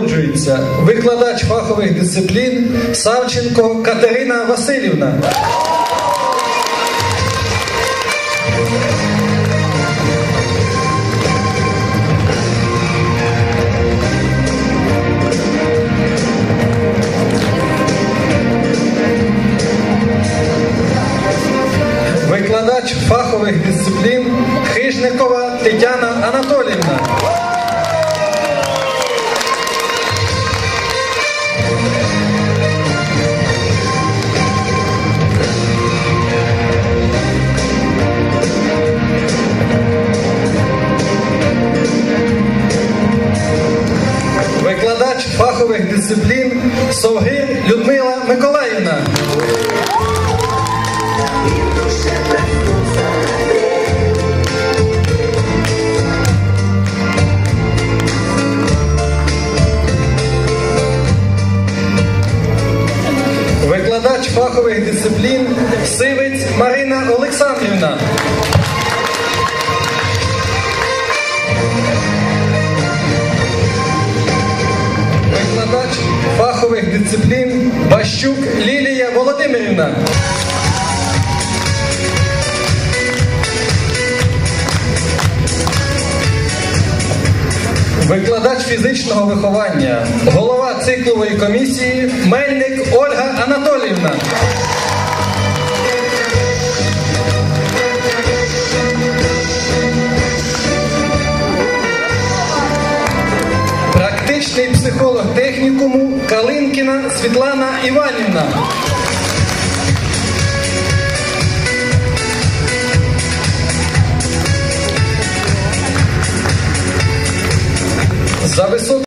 Нагороджується викладач фахових дисциплін Савченко Катерина Васильівна. Викладач фахових дисциплін Хижникова Тетяна Анатоліївна. Викладач фахових дисциплін Совгир Людмила Миколаївна. Викладач фахових дисциплін Сивець Марина Олександрівна. Фахових дисциплін Бащук Лілія Володимирівна. Викладач фізичного виховання, голова циклової комісії Мельник Ольга Анатоліївна. Практичний психолог технікуму Калинкіна Світлана Іванівна. За високий